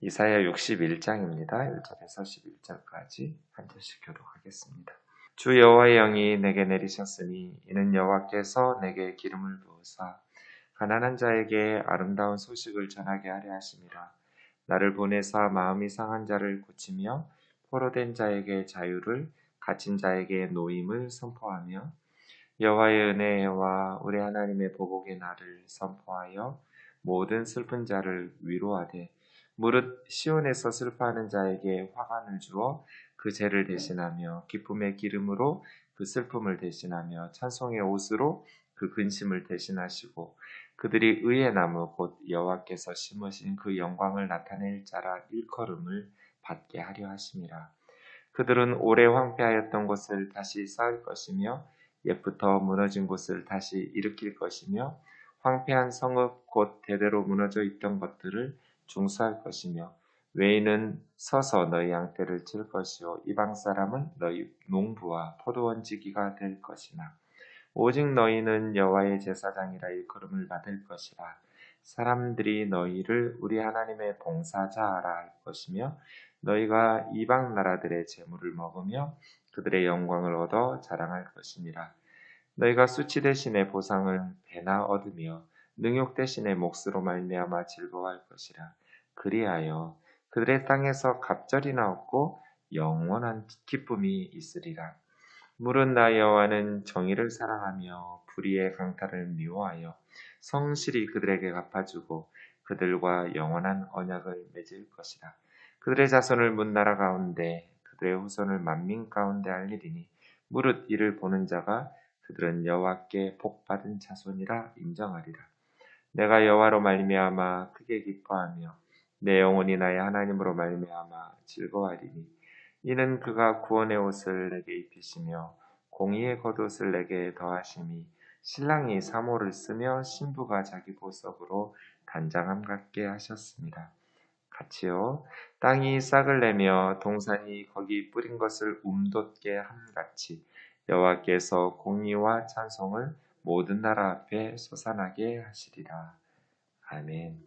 이사야 61장입니다. 1절에서 11절까지 한 절씩 교독하겠습니다. 주 여호와의 영이 내게 내리셨으니 이는 여호와께서 내게 기름을 부으사 가난한 자에게 아름다운 소식을 전하게 하려 하심이라. 나를 보내사 마음이 상한 자를 고치며 포로된 자에게 자유를 갇힌 자에게 노임을 선포하며 여호와의 은혜와 우리 하나님의 보복의 날을 선포하여 모든 슬픈 자를 위로하되 무릇 시온에서 슬퍼하는 자에게 화관을 주어 그 죄를 대신하며 기쁨의 기름으로 그 슬픔을 대신하며 찬송의 옷으로 그 근심을 대신하시고 그들이 의의 나무 곧 여호와께서 심으신 그 영광을 나타낼 자라 일컬음을 받게 하려 하심이라. 그들은 오래 황폐하였던 곳을 다시 쌓을 것이며 옛부터 무너진 곳을 다시 일으킬 것이며 황폐한 성읍 곧 대대로 무너져 있던 것들을 중수할 것이며 외인은 서서 너희 양떼를 칠 것이요. 이방 사람은 너희 농부와 포도원지기가 될 것이나 오직 너희는 여호와의 제사장이라 일컬음을 받을 것이라. 사람들이 너희를 우리 하나님의 봉사자라 할 것이며 너희가 이방 나라들의 재물을 먹으며 그들의 영광을 얻어 자랑할 것이니라. 너희가 수치 대신에 보상을 배나 얻으며 능욕 대신에 몫으로 말미암아 즐거워할 것이라. 그리하여 그들의 땅에서 갑절이나 얻고 영원한 기쁨이 있으리라. 물은 나 여호와는 정의를 사랑하며 불의의 강탈을 미워하여 성실히 그들에게 갚아주고 그들과 영원한 언약을 맺을 것이라. 그들의 자손을 문나라 가운데 그들의 후손을 만민 가운데 알리리니 무릇 이를 보는 자가 그들은 여호와께 복받은 자손이라 인정하리라. 내가 여호와로 말미암아 크게 기뻐하며 내 영혼이 나의 하나님으로 말미암아 즐거워하리니 이는 그가 구원의 옷을 내게 입히시며 공의의 겉옷을 내게 더하심이 신랑이 사모를 쓰며 신부가 자기 보석으로 단장함 같게 하셨습니다. 같이요 땅이 싹을 내며 동산이 거기 뿌린 것을 움돋게 함같이 여호와께서 공의와 찬송을 모든 나라 앞에 솟아나게 하시리라. 아멘.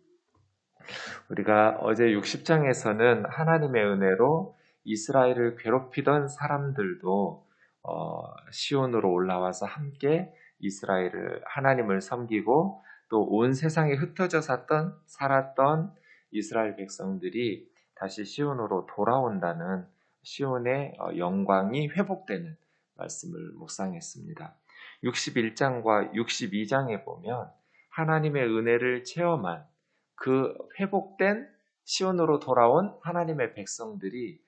우리가 어제 60장에서는 하나님의 은혜로 이스라엘을 괴롭히던 사람들도 어, 시온으로 올라와서 함께 이스라엘을 하나님을 섬기고 또 온 세상에 흩어져 샀던 살았던 이스라엘 백성들이 다시 시온으로 돌아온다는 시온의 어, 영광이 회복되는 말씀을 묵상했습니다. 61장과 62장에 보면 하나님의 은혜를 체험한 그 회복된 시온으로 돌아온 하나님의 백성들이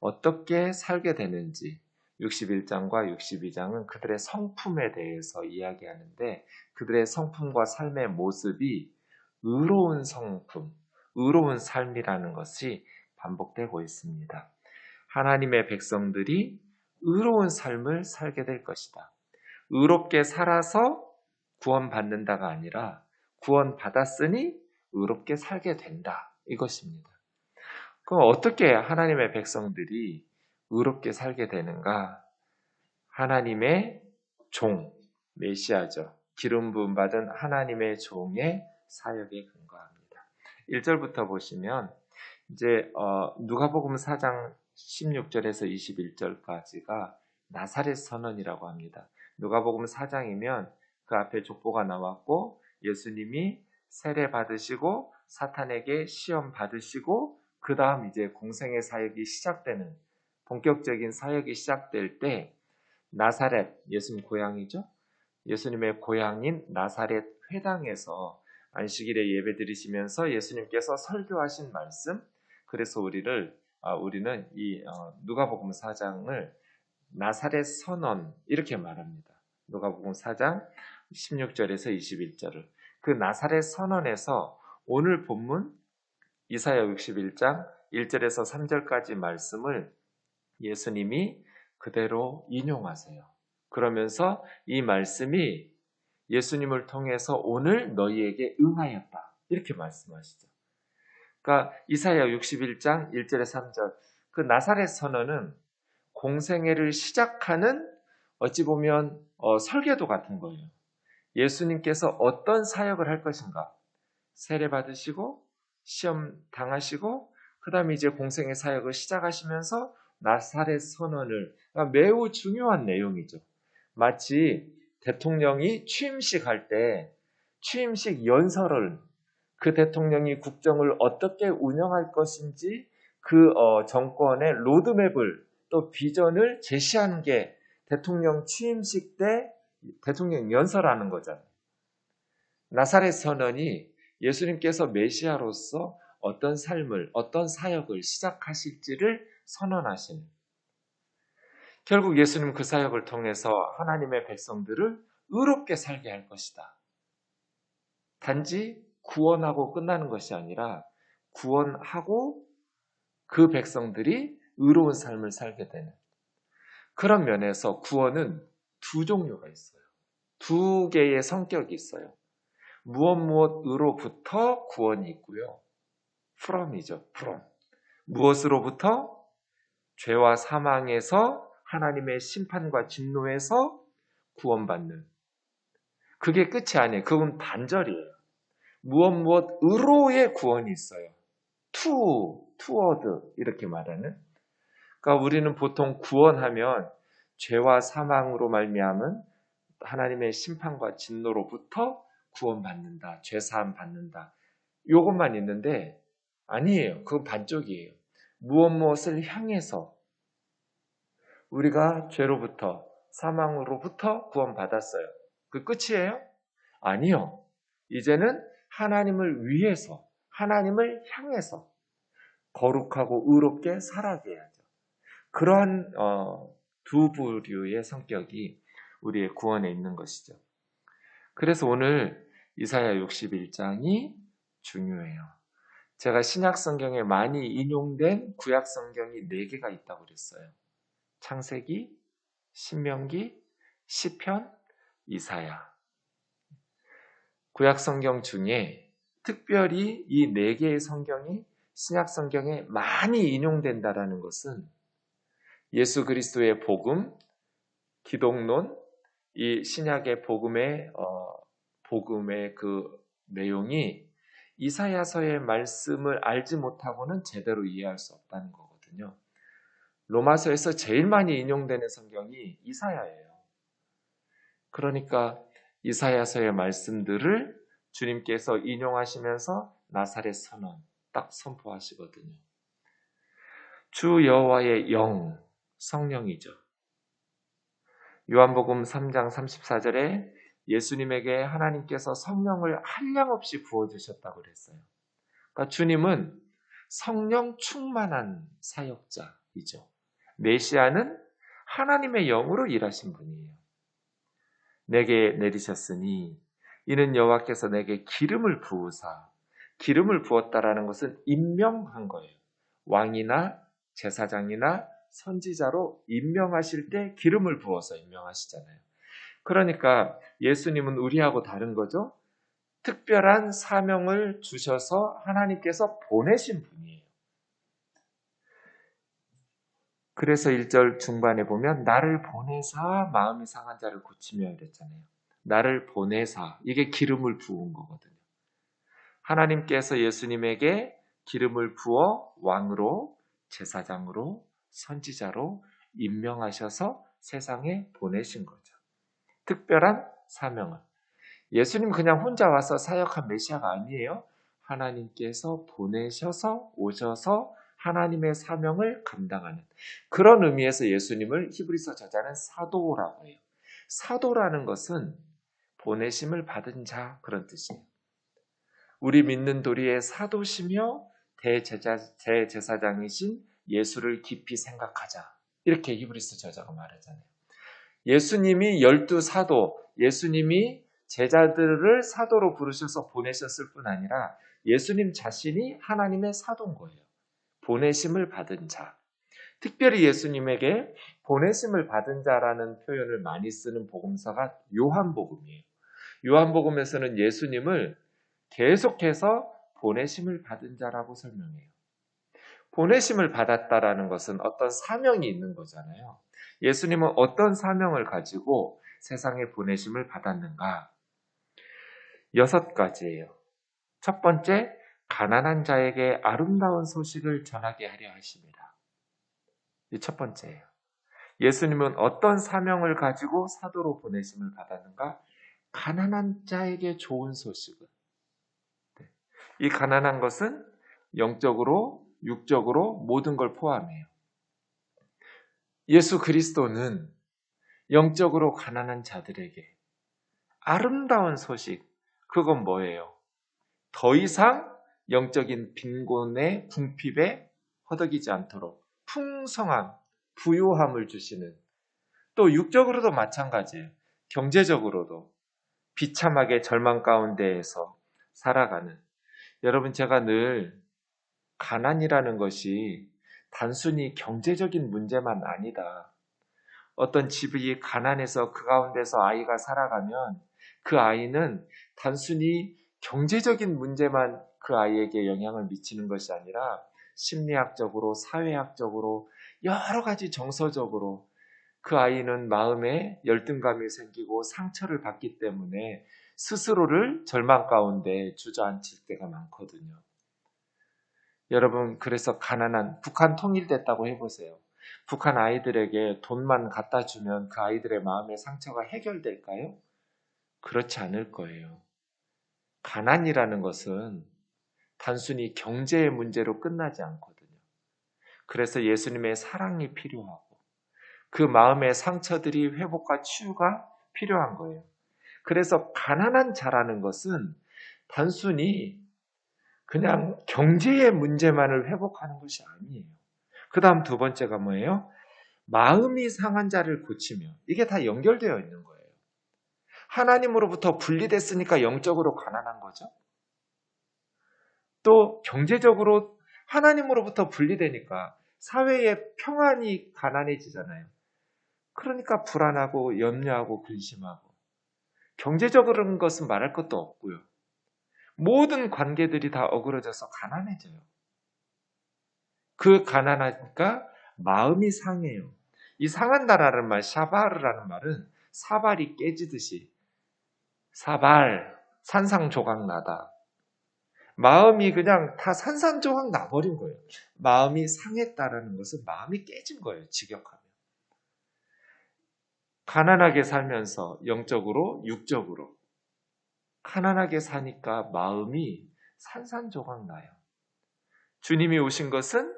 어떻게 살게 되는지 61장과 62장은 그들의 성품에 대해서 이야기하는데 그들의 성품과 삶의 모습이 의로운 성품, 의로운 삶이라는 것이 반복되고 있습니다. 하나님의 백성들이 의로운 삶을 살게 될 것이다. 의롭게 살아서 구원받는다가 아니라 구원받았으니 의롭게 살게 된다. 이것입니다. 그럼 어떻게 하나님의 백성들이 의롭게 살게 되는가? 하나님의 종, 메시아죠. 기름 부음 받은 하나님의 종의 사역에 근거합니다. 1절부터 보시면 이제 어, 누가복음 4장 16절에서 21절까지가 나사렛 선언이라고 합니다. 누가복음 4장이면 그 앞에 족보가 나왔고 예수님이 세례 받으시고 사탄에게 시험 받으시고 그 다음 이제 공생의 사역이 시작되는 본격적인 사역이 시작될 때 나사렛 예수님 고향이죠. 예수님의 고향인 나사렛 회당에서 안식일에 예배 드리시면서 예수님께서 설교하신 말씀 그래서 우리를 아, 우리는 이 어, 누가복음 4장을 나사렛 선언 이렇게 말합니다. 누가복음 4장 16절에서 21절을 그 나사렛 선언에서 오늘 본문 이사야 61장 1절에서 3절까지 말씀을 예수님이 그대로 인용하세요. 그러면서 이 말씀이 예수님을 통해서 오늘 너희에게 응하였다. 이렇게 말씀하시죠. 그러니까 이사야 61장 1절에 3절 그 나사렛 선언은 공생애를 시작하는 어찌 보면 어, 설계도 같은 거예요. 예수님께서 어떤 사역을 할 것인가? 세례 받으시고 시험 당하시고 그 다음에 이제 공생의 사역을 시작하시면서 나사렛 선언을 그러니까 매우 중요한 내용이죠. 마치 대통령이 취임식 할 때 취임식 연설을 그 대통령이 국정을 어떻게 운영할 것인지 그 어, 정권의 로드맵을 또 비전을 제시하는 게 대통령 취임식 때 대통령 연설하는 거잖아요. 나사렛 선언이 예수님께서 메시아로서 어떤 삶을, 어떤 사역을 시작하실지를 선언하시는. 결국 예수님 그 사역을 통해서 하나님의 백성들을 의롭게 살게 할 것이다. 단지 구원하고 끝나는 것이 아니라 구원하고 그 백성들이 의로운 삶을 살게 되는 그런 면에서 구원은 두 종류가 있어요. 두 개의 성격이 있어요. 무엇 무엇으로부터 구원이 있고요. from이죠. from. 무엇으로부터? 죄와 사망에서 하나님의 심판과 진노에서 구원받는. 그게 끝이 아니에요. 그건 반절이에요. 무엇 무엇으로의 구원이 있어요. to, toward 이렇게 말하는. 그러니까 우리는 보통 구원하면 죄와 사망으로 말미암은 하나님의 심판과 진노로부터 구원받는다. 죄 사함 받는다. 요것만 있는데 아니에요. 그건 반쪽이에요. 무엇 무엇을 향해서 우리가 죄로부터 사망으로부터 구원받았어요. 그 끝이에요? 아니요. 이제는 하나님을 위해서 하나님을 향해서 거룩하고 의롭게 살아게 해야죠. 그러한 어, 두 부류의 성격이 우리의 구원에 있는 것이죠. 그래서 오늘 이사야 61장이 중요해요. 제가 신약 성경에 많이 인용된 구약 성경이 4개가 있다고 그랬어요. 창세기, 신명기, 시편, 이사야. 구약 성경 중에 특별히 이 4개의 성경이 신약 성경에 많이 인용된다라는 것은 예수 그리스도의 복음, 기독론, 이 신약의 복음의 어, 복음의 그 내용이 이사야서의 말씀을 알지 못하고는 제대로 이해할 수 없다는 거거든요. 로마서에서 제일 많이 인용되는 성경이 이사야예요. 그러니까 이사야서의 말씀들을 주님께서 인용하시면서 나사렛 선언 딱 선포하시거든요. 주 여호와의 영 성령이죠. 요한복음 3장 34절에 예수님에게 하나님께서 성령을 한량없이 부어주셨다고 그랬어요. 그러니까 주님은 성령 충만한 사역자이죠. 메시아는 하나님의 영으로 일하신 분이에요. 내게 내리셨으니 이는 여호와께서 내게 기름을 부으사 기름을 부었다라는 것은 임명한 거예요. 왕이나 제사장이나 선지자로 임명하실 때 기름을 부어서 임명하시잖아요. 그러니까 예수님은 우리하고 다른 거죠. 특별한 사명을 주셔서 하나님께서 보내신 분이에요. 그래서 1절 중반에 보면 나를 보내사 마음이 상한 자를 고치며 이랬잖아요. 나를 보내사 이게 기름을 부은 거거든요. 하나님께서 예수님에게 기름을 부어 왕으로 제사장으로 선지자로 임명하셔서 세상에 보내신 거죠. 특별한 사명을. 예수님 그냥 혼자 와서 사역한 메시아가 아니에요. 하나님께서 보내셔서 오셔서 하나님의 사명을 감당하는 그런 의미에서 예수님을 히브리서 저자는 사도라고 해요. 사도라는 것은 보내심을 받은 자 그런 뜻이에요. 우리 믿는 도리의 사도시며 대제사장이신 예수를 깊이 생각하자. 이렇게 히브리스 저자가 말하잖아요. 예수님이 열두 사도, 예수님이 제자들을 사도로 부르셔서 보내셨을 뿐 아니라 예수님 자신이 하나님의 사도인 거예요. 보내심을 받은 자. 특별히 예수님에게 보내심을 받은 자라는 표현을 많이 쓰는 복음서가 요한복음이에요. 요한복음에서는 예수님을 계속해서 보내심을 받은 자라고 설명해요. 보내심을 받았다라는 것은 어떤 사명이 있는 거잖아요. 예수님은 어떤 사명을 가지고 세상에 보내심을 받았는가? 여섯 가지예요. 첫 번째, 가난한 자에게 아름다운 소식을 전하게 하려 하십니다. 이 첫 번째예요. 예수님은 어떤 사명을 가지고 사도로 보내심을 받았는가? 가난한 자에게 좋은 소식을. 네. 이 가난한 것은 영적으로, 육적으로 모든 걸 포함해요. 예수 그리스도는 영적으로 가난한 자들에게 아름다운 소식, 그건 뭐예요? 더 이상 영적인 빈곤의 궁핍에 허덕이지 않도록 풍성한 부요함을 주시는 또 육적으로도 마찬가지예요. 경제적으로도 비참하게 절망 가운데에서 살아가는 여러분 제가 늘 가난이라는 것이 단순히 경제적인 문제만 아니다. 어떤 집이 가난해서 그 가운데서 아이가 살아가면 그 아이는 단순히 경제적인 문제만 그 아이에게 영향을 미치는 것이 아니라 심리학적으로, 사회학적으로, 여러 가지 정서적으로 그 아이는 마음에 열등감이 생기고 상처를 받기 때문에 스스로를 절망 가운데 주저앉힐 때가 많거든요. 여러분, 그래서 가난한, 북한 통일됐다고 해보세요. 북한 아이들에게 돈만 갖다 주면 그 아이들의 마음의 상처가 해결될까요? 그렇지 않을 거예요. 가난이라는 것은 단순히 경제의 문제로 끝나지 않거든요. 그래서 예수님의 사랑이 필요하고 그 마음의 상처들이 회복과 치유가 필요한 거예요. 그래서 가난한 자라는 것은 단순히 그냥 경제의 문제만을 회복하는 것이 아니에요. 그 다음 두 번째가 뭐예요? 마음이 상한 자를 고치며 이게 다 연결되어 있는 거예요. 하나님으로부터 분리됐으니까 영적으로 가난한 거죠. 또 경제적으로 하나님으로부터 분리되니까 사회의 평안이 가난해지잖아요. 그러니까 불안하고 염려하고 근심하고 경제적으로는 것은 말할 것도 없고요. 모든 관계들이 다 어그러져서 가난해져요. 그 가난하니까 마음이 상해요. 이 상한다라는 말, 샤바르라는 말은 사발이 깨지듯이 사발, 산상조각 나다. 마음이 그냥 다 산산조각 나버린 거예요. 마음이 상했다라는 것은 마음이 깨진 거예요. 직역하면. 가난하게 살면서 영적으로, 육적으로 가난하게 사니까 마음이 산산조각 나요. 주님이 오신 것은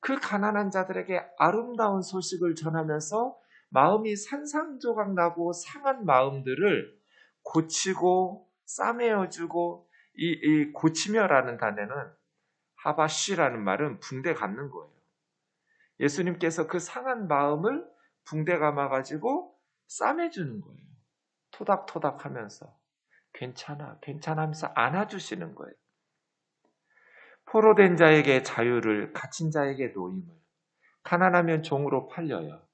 그 가난한 자들에게 아름다운 소식을 전하면서 마음이 산산조각 나고 상한 마음들을 고치고 싸매어주고 이, 이 고치며라는 단어는 하바쉬라는 말은 붕대 감는 거예요. 예수님께서 그 상한 마음을 붕대 감아가지고 싸매주는 거예요. 토닥토닥 하면서 괜찮아, 괜찮아 하면서 안아주시는 거예요. 포로된 자에게 자유를, 갇힌 자에게 노임을, 가난하면 종으로 팔려요.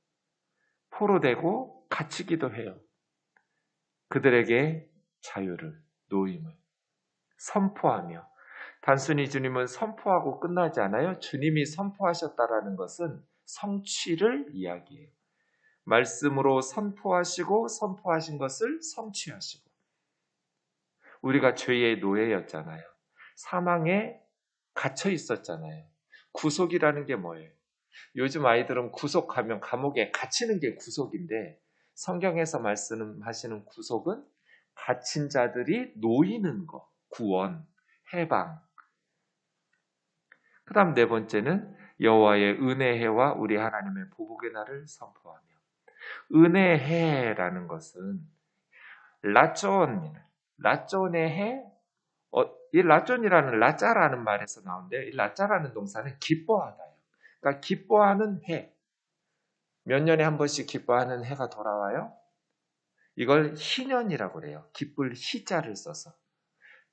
포로되고 갇히기도 해요. 그들에게 자유를, 노임을 선포하며 단순히 주님은 선포하고 끝나지 않아요. 주님이 선포하셨다라는 것은 성취를 이야기해요. 말씀으로 선포하시고 선포하신 것을 성취하시고 우리가 죄의 노예였잖아요. 사망에 갇혀 있었잖아요. 구속이라는 게 뭐예요? 요즘 아이들은 구속하면 감옥에 갇히는 게 구속인데 성경에서 말씀하시는 구속은 갇힌 자들이 놓이는 것, 구원, 해방. 그 다음 네 번째는 여호와의 은혜해와 우리 하나님의 보복의 날을 선포하며 은혜해라는 것은 라존, 라존의 해, 어, 이 라존이라는 라짜라는 말에서 나오는데요. 이 라짜라는 동사는 기뻐하다요. 그러니까 기뻐하는 해. 몇 년에 한 번씩 기뻐하는 해가 돌아와요? 이걸 희년이라고 그래요. 기쁠 희자를 써서.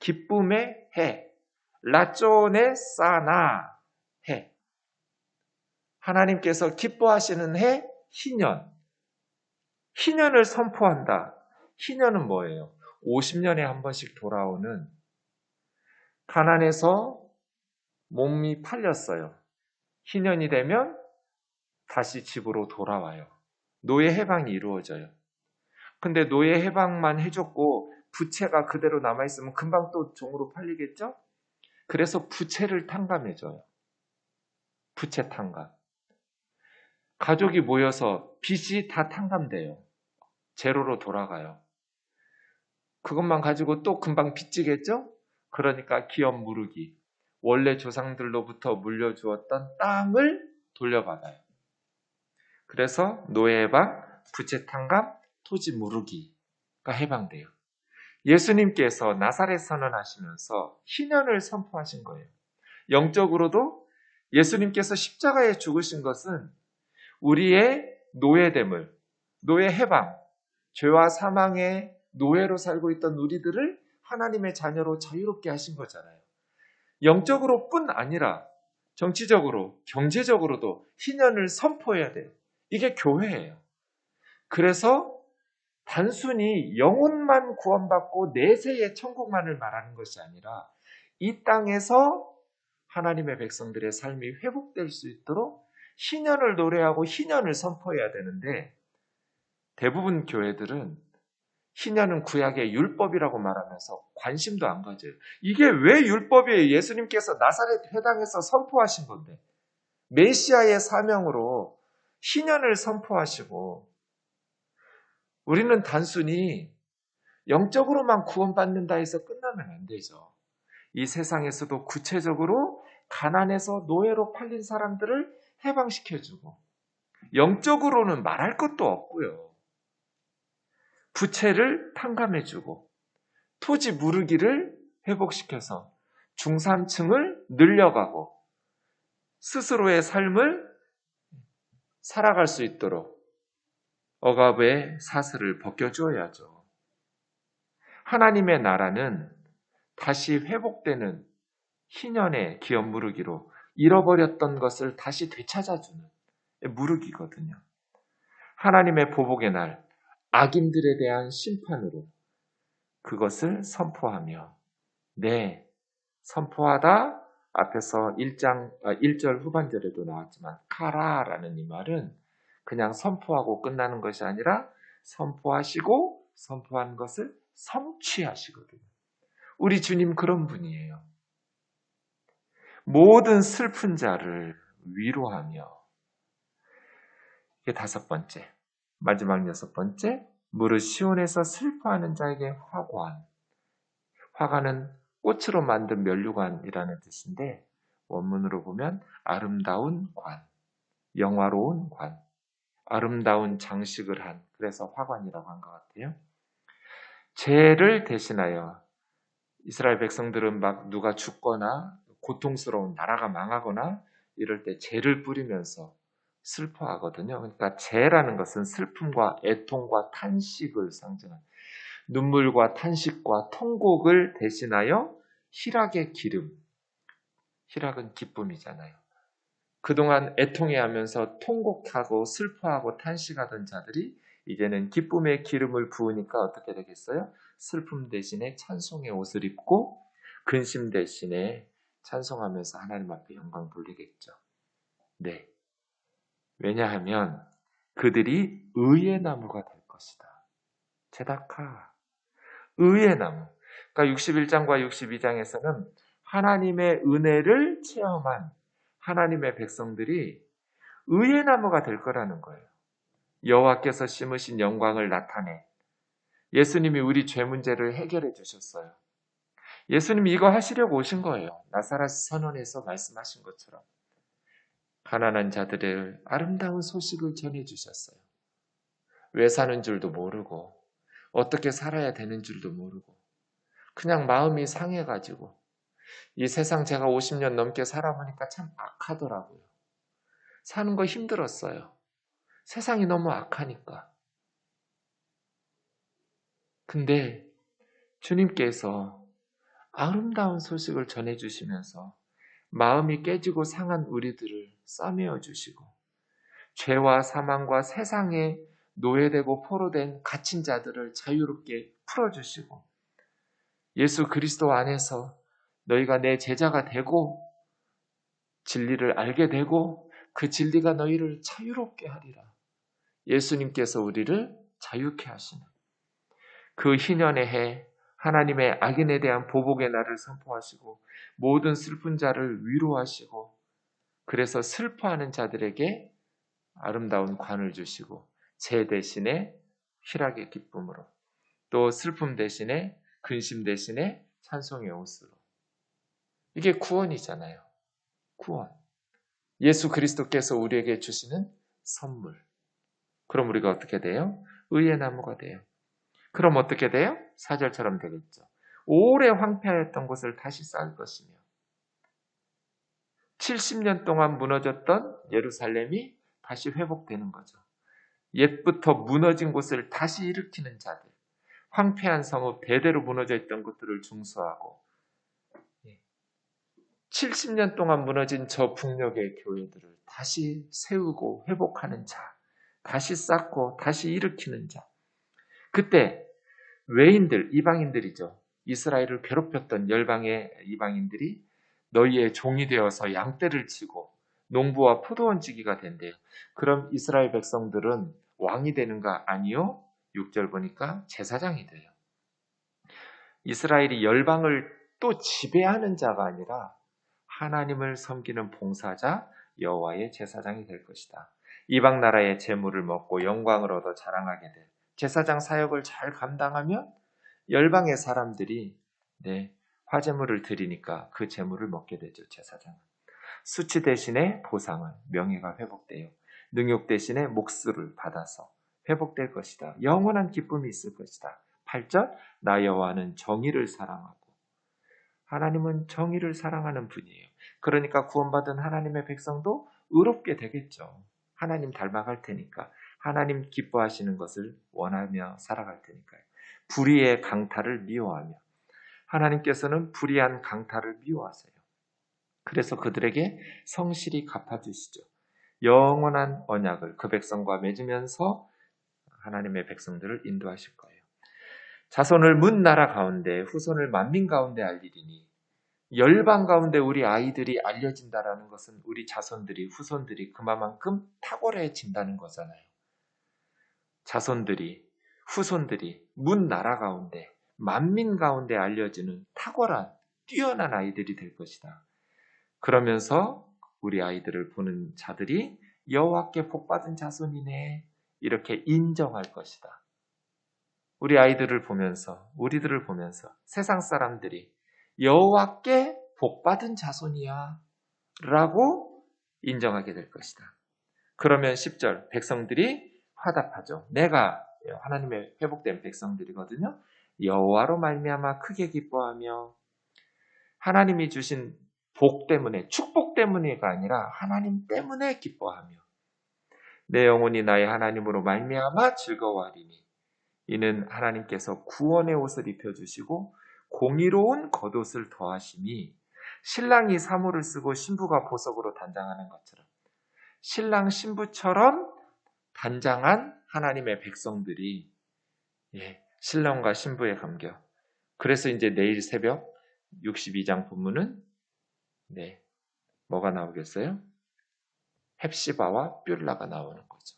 기쁨의 해. 라존의 사나 해. 하나님께서 기뻐하시는 해, 희년. 희년을 선포한다. 희년은 뭐예요? 50년에 한 번씩 돌아오는 가난해서 몸이 팔렸어요. 희년이 되면 다시 집으로 돌아와요. 노예 해방이 이루어져요. 근데 노예 해방만 해줬고 부채가 그대로 남아있으면 금방 또 종으로 팔리겠죠? 그래서 부채를 탕감해줘요. 부채 탕감. 가족이 모여서 빚이 다 탕감돼요. 제로로 돌아가요. 그것만 가지고 또 금방 빚지겠죠? 그러니까 기업 무르기. 원래 조상들로부터 물려주었던 땅을 돌려받아요. 그래서 노예 해방, 부채 탕감, 토지 무르기가 해방돼요. 예수님께서 나사렛 선언하시면서 희년을 선포하신 거예요. 영적으로도 예수님께서 십자가에 죽으신 것은 우리의 노예됨을, 노예 해방, 죄와 사망의 노예로 살고 있던 우리들을 하나님의 자녀로 자유롭게 하신 거잖아요. 영적으로 뿐 아니라 정치적으로, 경제적으로도 희년을 선포해야 돼요. 이게 교회예요. 그래서 단순히 영혼만 구원받고 내세의 천국만을 말하는 것이 아니라 이 땅에서 하나님의 백성들의 삶이 회복될 수 있도록 희년을 노래하고 희년을 선포해야 되는데 대부분 교회들은 희년은 구약의 율법이라고 말하면서 관심도 안 가져요. 이게 왜 율법이에요? 예수님께서 나사렛 회당에서 선포하신 건데 메시아의 사명으로 희년을 선포하시고 우리는 단순히 영적으로만 구원받는다 해서 끝나면 안 되죠. 이 세상에서도 구체적으로 가난해서 노예로 팔린 사람들을 해방시켜주고 영적으로는 말할 것도 없고요. 부채를 탕감해주고 토지 무르기를 회복시켜서 중산층을 늘려가고 스스로의 삶을 살아갈 수 있도록 억압의 사슬을 벗겨주어야죠. 하나님의 나라는 다시 회복되는 희년의 기업 무르기로 잃어버렸던 것을 다시 되찾아주는 무르기거든요. 하나님의 보복의 날, 악인들에 대한 심판으로 그것을 선포하며, 네, 선포하다 앞에서 1장, 1절 아, 후반절에도 나왔지만, 카라라는 이 말은 그냥 선포하고 끝나는 것이 아니라 선포하시고 선포한 것을 성취하시거든요. 우리 주님 그런 분이에요. 모든 슬픈 자를 위로하며 이게 다섯 번째, 마지막 여섯 번째, 무릇 시온에서 슬퍼하는 자에게 화관. 화관은 꽃으로 만든 면류관이라는 뜻인데 원문으로 보면 아름다운 관, 영화로운 관. 아름다운 장식을 한 그래서 화관이라고 한 것 같아요. 죄를 대신하여 이스라엘 백성들은 막 누가 죽거나 고통스러운 나라가 망하거나 이럴 때 죄를 뿌리면서 슬퍼하거든요. 그러니까 죄라는 것은 슬픔과 애통과 탄식을 상징한 눈물과 탄식과 통곡을 대신하여 희락의 기름. 희락은 기쁨이잖아요. 그동안 애통해하면서 통곡하고 슬퍼하고 탄식하던 자들이 이제는 기쁨의 기름을 부으니까 어떻게 되겠어요? 슬픔 대신에 찬송의 옷을 입고 근심 대신에 찬송하면서 하나님 앞에 영광 돌리겠죠. 네. 왜냐하면 그들이 의의 나무가 될 것이다. 제다카. 의의 나무. 그러니까 61장과 62장에서는 하나님의 은혜를 체험한 하나님의 백성들이 의의 나무가 될 거라는 거예요. 여호와께서 심으신 영광을 나타내 예수님이 우리 죄 문제를 해결해 주셨어요. 예수님이 이거 하시려고 오신 거예요. 나사렛 선언에서 말씀하신 것처럼 가난한 자들의 아름다운 소식을 전해 주셨어요. 왜 사는 줄도 모르고 어떻게 살아야 되는 줄도 모르고 그냥 마음이 상해가지고 이 세상 제가 50년 넘게 살아보니까 참 악하더라고요. 사는 거 힘들었어요. 세상이 너무 악하니까. 근데 주님께서 아름다운 소식을 전해주시면서 마음이 깨지고 상한 우리들을 싸매어 주시고 죄와 사망과 세상에 노예되고 포로된 갇힌 자들을 자유롭게 풀어 주시고 예수 그리스도 안에서 너희가 내 제자가 되고 진리를 알게 되고 그 진리가 너희를 자유롭게 하리라. 예수님께서 우리를 자유케 하시는 그 희년의 해 하나님의 악인에 대한 보복의 날을 선포하시고 모든 슬픈 자를 위로하시고 그래서 슬퍼하는 자들에게 아름다운 관을 주시고 제 대신에 희락의 기쁨으로 또 슬픔 대신에 근심 대신에 찬송의 옷으로 이게 구원이잖아요. 구원. 예수 그리스도께서 우리에게 주시는 선물. 그럼 우리가 어떻게 돼요? 의의 나무가 돼요. 그럼 어떻게 돼요? 사절처럼 되겠죠. 오래 황폐하였던 곳을 다시 쌓을 것이며 70년 동안 무너졌던 예루살렘이 다시 회복되는 거죠. 옛부터 무너진 곳을 다시 일으키는 자들, 황폐한 성읍 대대로 무너져 있던 것들을 중수하고 70년 동안 무너진 저 북녘의 교회들을 다시 세우고 회복하는 자, 다시 쌓고 다시 일으키는 자. 그때 외인들, 이방인들이죠. 이스라엘을 괴롭혔던 열방의 이방인들이 너희의 종이 되어서 양떼를 치고 농부와 포도원 지기가 된대요. 그럼 이스라엘 백성들은 왕이 되는가? 아니요. 6절 보니까 제사장이 돼요. 이스라엘이 열방을 또 지배하는 자가 아니라 하나님을 섬기는 봉사자 여호와의 제사장이 될 것이다. 이방 나라의 재물을 먹고 영광을 얻어 자랑하게 될 제사장 사역을 잘 감당하면 열방의 사람들이 네, 화재물을 드리니까 그 재물을 먹게 되죠. 제사장은. 수치 대신에 보상은 명예가 회복돼요. 능욕 대신에 목수를 받아서 회복될 것이다. 영원한 기쁨이 있을 것이다. 8절 나 여호와는 정의를 사랑하고 하나님은 정의를 사랑하는 분이에요. 그러니까 구원받은 하나님의 백성도 의롭게 되겠죠. 하나님 닮아갈 테니까 하나님 기뻐하시는 것을 원하며 살아갈 테니까요. 불의의 강탈을 미워하며 하나님께서는 불의한 강탈을 미워하세요. 그래서 그들에게 성실히 갚아주시죠. 영원한 언약을 그 백성과 맺으면서 하나님의 백성들을 인도하실 거예요. 자손을 문 나라 가운데 후손을 만민 가운데 알리리니 열방 가운데 우리 아이들이 알려진다라는 것은 우리 자손들이 후손들이 그만큼 탁월해진다는 거잖아요. 자손들이 후손들이 문 나라 가운데 만민 가운데 알려지는 탁월한 뛰어난 아이들이 될 것이다. 그러면서 우리 아이들을 보는 자들이 여호와께 복받은 자손이네 이렇게 인정할 것이다. 우리 아이들을 보면서 우리들을 보면서 세상 사람들이 여호와께 복받은 자손이야 라고 인정하게 될 것이다. 그러면 10절 백성들이 화답하죠. 내가 하나님의 회복된 백성들이거든요. 여호와로 말미암아 크게 기뻐하며 하나님이 주신 복 때문에 축복 때문에가 아니라 하나님 때문에 기뻐하며 내 영혼이 나의 하나님으로 말미암아 즐거워하리니 이는 하나님께서 구원의 옷을 입혀 주시고 공의로운 겉옷을 더하시니 신랑이 사물을 쓰고 신부가 보석으로 단장하는 것처럼 신랑 신부처럼 단장한 하나님의 백성들이 예, 신랑과 신부의 감격. 그래서 이제 내일 새벽 62장 본문은 네, 뭐가 나오겠어요? 헵시바와 뷸라가 나오는 거죠.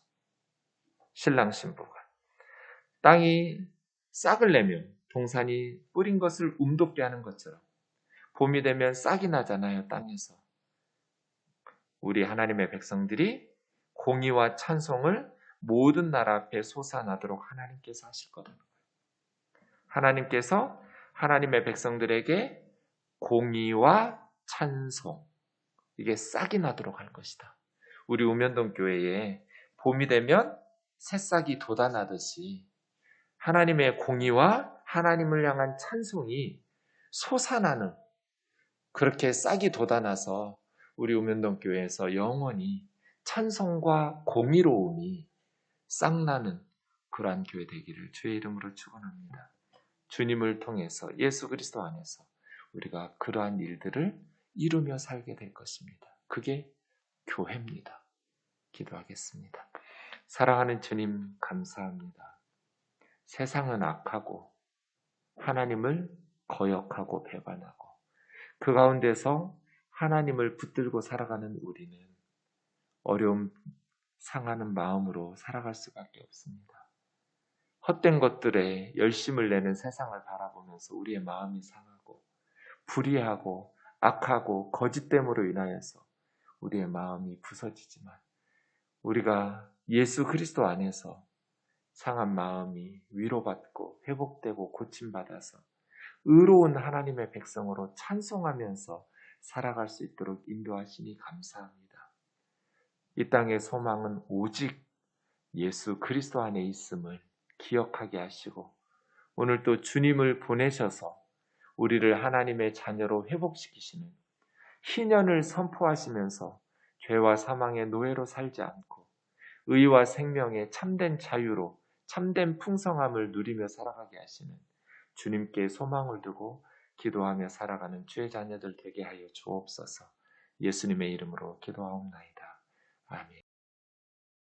신랑 신부가 땅이 싹을 내면 동산이 뿌린 것을 움돋게 하는 것처럼 봄이 되면 싹이 나잖아요, 땅에서. 우리 하나님의 백성들이 공의와 찬송을 모든 나라 앞에 솟아나도록 하나님께서 하실 거예요. 하나님께서 하나님의 백성들에게 공의와 찬송, 이게 싹이 나도록 할 것이다. 우리 우면동 교회에 봄이 되면 새싹이 돋아나듯이 하나님의 공의와 하나님을 향한 찬송이 솟아나는 그렇게 싹이 돋아나서 우리 우면동 교회에서 영원히 찬송과 공의로움이 싹나는 그러한 교회 되기를 주의 이름으로 축원합니다. 주님을 통해서 예수 그리스도 안에서 우리가 그러한 일들을 이루며 살게 될 것입니다. 그게 교회입니다. 기도하겠습니다. 사랑하는 주님 감사합니다. 세상은 악하고 하나님을 거역하고 배반하고 그 가운데서 하나님을 붙들고 살아가는 우리는 어려움 상하는 마음으로 살아갈 수밖에 없습니다. 헛된 것들에 열심을 내는 세상을 바라보면서 우리의 마음이 상하고 불의하고 악하고 거짓됨으로 인하여서 우리의 마음이 부서지지만 우리가 예수 그리스도 안에서 상한 마음이 위로받고 회복되고 고침받아서 의로운 하나님의 백성으로 찬송하면서 살아갈 수 있도록 인도하시니 감사합니다. 이 땅의 소망은 오직 예수 그리스도 안에 있음을 기억하게 하시고 오늘 또 주님을 보내셔서 우리를 하나님의 자녀로 회복시키시는 희년을 선포하시면서 죄와 사망의 노예로 살지 않고 의와 생명의 참된 자유로 참된 풍성함을 누리며 살아가게 하시는 주님께 소망을 두고 기도하며 살아가는 주의 자녀들 되게 하여 주옵소서. 예수님의 이름으로 기도하옵나이다. 아멘.